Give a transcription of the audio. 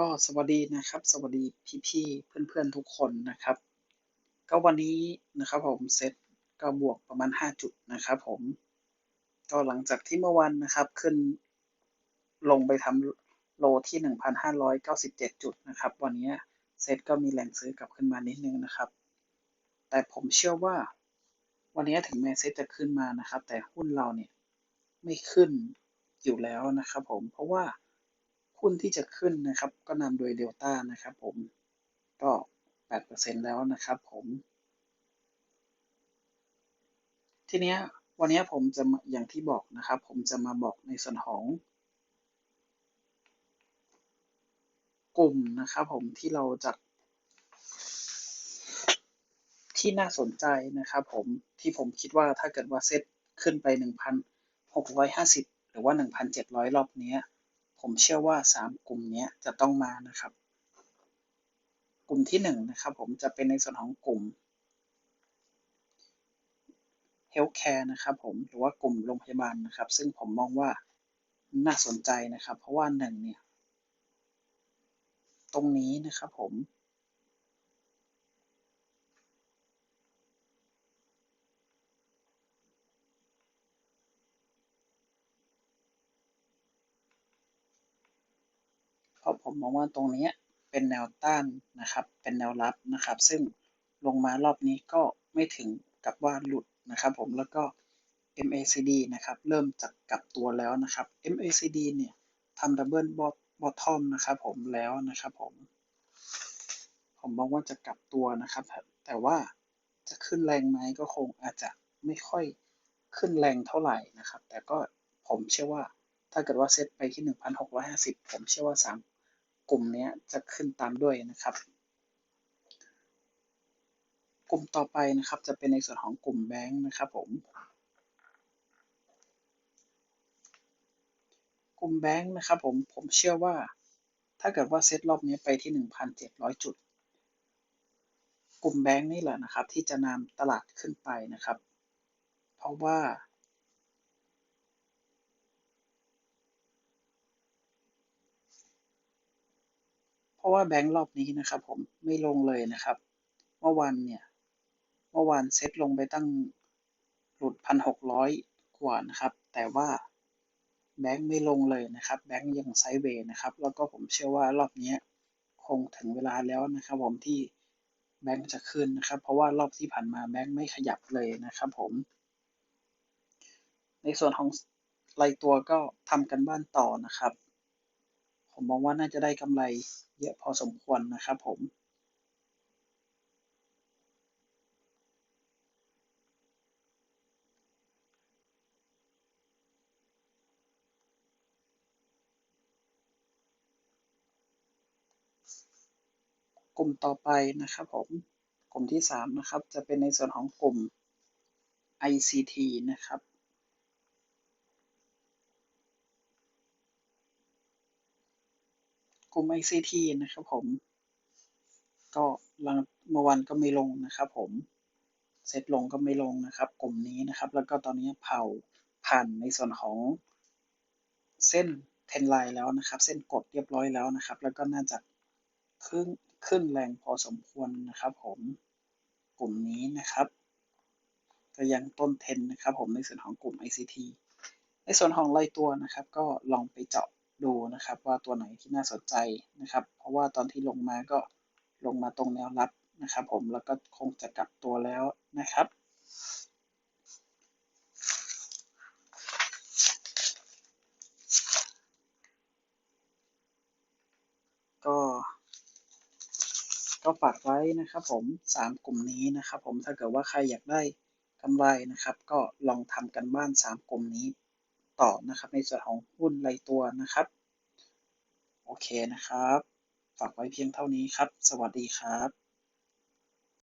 ก็สวัสดีนะครับ สวัสดีพี่ๆเพื่อนๆทุกคนนะครับ ก็วันนี้นะครับผมเซ็ตก็บวกประมาณ 5 จุดนะครับผม ก็หลังจากที่เมื่อวันนะครับขึ้นลงไปทำโลที่ 1,597 จุดนะครับ วันนี้เซ็ตก็มีแรงซื้อกลับขึ้นมานิดนึงนะครับ แต่ผมเชื่อว่า วันนี้ถึงแม้เซ็ตจะขึ้นมานะครับ แต่หุ้นเราเนี่ยไม่ขึ้นอยู่แล้วนะครับผมเพราะว่า หุ้นที่จะขึ้นนะครับ ก็นำโดยเดลต้านะครับผมก็ 8%แล้วนะครับผม ทีเนี้ยวันนี้ผมจะอย่างที่บอกนะครับ ผมจะมาบอกในส่วนของ กลุ่มนะครับผมที่เราจะที่น่าสนใจนะครับผมที่ผมคิดว่าถ้าเกิดว่าเซตขึ้นไป 1,650 หรือว่า 1,700 รอบนี้ ผมเชื่อว่า 3 กลุ่มนี้จะต้องมานะครับ กลุ่มที่1นะครับ ผมจะเป็นในส่วนของกลุ่ม Healthcare นะครับผมหรือว่ากลุ่มโรงพยาบาลนะครับ ซึ่งผมมองว่าน่าสนใจนะครับ เพราะว่าหนึ่งเนี่ย ตรงนี้นะครับผม เพราะผมมองว่าตรงนี้เป็นแนวต้านนะครับ เป็นแนวรับนะครับ ซึ่งลงมารอบนี้ก็ไม่ถึงกับว่าหลุดนะครับ ผมแล้วก็ MACD นะครับ เริ่มจะกลับตัวแล้วนะครับ MACD เนี่ยทำดับเบิลบอททอมนะครับผมแล้วนะครับผม ผมมองว่าจะกลับตัวนะครับ แต่ว่าจะขึ้นแรงไหมก็คงอาจจะไม่ค่อยขึ้นแรงเท่าไหร่นะครับ แต่ก็ผมเชื่อว่าถ้าเกิดว่าเซตไปที่ 1,650 ผมเชื่อว่า3 กลุ่มนี้จะขึ้นตามด้วยนะครับ กลุ่มต่อไปนะครับจะเป็นในส่วนของกลุ่มแบงค์นะครับผม กลุ่มแบงค์นะครับผมผมเชื่อว่าถ้าเกิดว่าเซตรอบนี้ไปที่ 1,700 จุด กลุ่มแบงค์นี่แหละนะครับ ที่จะนำตลาดขึ้นไปนะครับ เพราะว่า ราะว่าแบงค์รอบนี้นะครับ ผมไม่ลงเลยนะครับ เมื่อวานเนี่ย เมื่อวานเซ็ตลงไปตั้งหลุดพันหกร้อยกว่านะครับ แต่ว่าแบงค์ไม่ลงเลยนะครับ แบงค์ยังไซด์เวย์นะครับ แล้วก็ผมเชื่อว่ารอบนี้คงถึงเวลาแล้วนะครับ ผมที่แบงค์จะขึ้นนะครับ เพราะว่ารอบที่ผ่านมาแบงค์ไม่ขยับเลยนะครับ ผม ในส่วนของรายตัวก็ทำกันบ้านต่อนะครับ ผมมองว่าน่าจะได้กำไรเยอะพอสมควรนะครับผมกลุ่มต่อไปนะครับผมกลุ่มที่สามนะครับ จะเป็นในส่วนของกลุ่ม ICT นะครับ กลุ่ม ICT นะครับผม ก็เมื่อวันก็ไม่ลงนะครับผม เซตลงก็ไม่ลงนะครับ กลุ่มนี้นะครับ แล้วก็ตอนนี้เผาผ่านในส่วนของเส้นเทนไลน์แล้วนะครับ เส้นกดเรียบร้อยแล้วนะครับ แล้วก็น่าจะขึ้นขึ้นแรงพอสมควรนะครับ ผมกลุ่มนี้นะครับก็ยังต้นเทนนะครับ ผมในส่วนของกลุ่ม ICT ในส่วนของรายตัวนะครับ ก็ลองไปเจาะ ดูนะครับว่าตัวไหนที่น่าสนใจนะครับ เพราะว่าตอนที่ลงมาก็ลงมาตรงแนวรับนะครับผมแล้วก็คงจะกลับตัวแล้วนะครับก็ก็ฝากไว้นะครับผมสามกลุ่มนี้นะครับผมถ้าเกิดว่าใครอยากได้กำไรนะครับ ก็ลองทำกันบ้านสามกลุ่มนี้ ต่อนะครับ ในส่วนของหุ้นรายตัวนะครับ โอเคนะครับ ฝากไว้เพียงเท่านี้ครับ สวัสดีครับ